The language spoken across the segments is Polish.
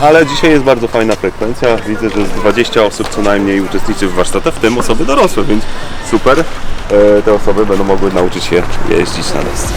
ale dzisiaj jest bardzo fajna frekwencja. Widzę, że z 20 osób co najmniej uczestniczy w warsztatach, w tym osoby dorosłe, więc super. E, Te osoby będą mogły nauczyć się jeździć na desce.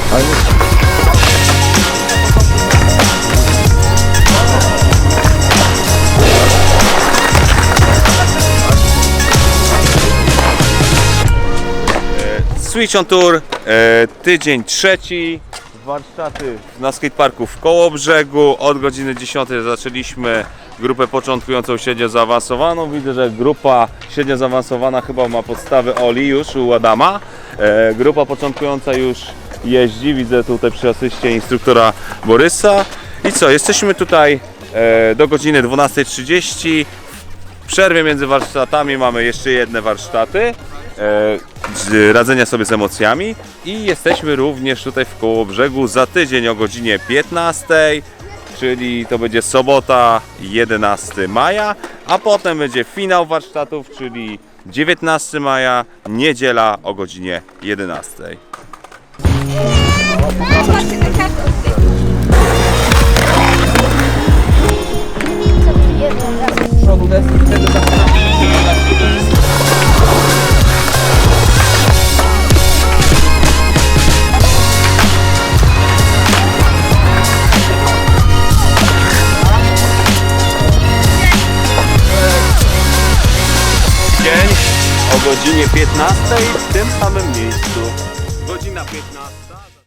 Switch on Tour, e, tydzień trzeci, warsztaty na skateparku w Kołobrzegu. Od godziny 10 zaczęliśmy grupę początkującą średnio zaawansowaną. Widzę, że grupa średnio zaawansowana chyba ma podstawy Oli już u Adama. E, grupa początkująca już jeździ, widzę tutaj przy asyście instruktora Borysa. I co, jesteśmy tutaj e, do godziny 12.30. W przerwie między warsztatami mamy jeszcze jedne warsztaty radzenia sobie z emocjami i jesteśmy również tutaj w Kołobrzegu za tydzień o godzinie 15, czyli to będzie sobota 11 maja, a potem będzie finał warsztatów, czyli 19 maja, niedziela o godzinie 11. o godzinie 15 w tym samym miejscu. Godzina 15.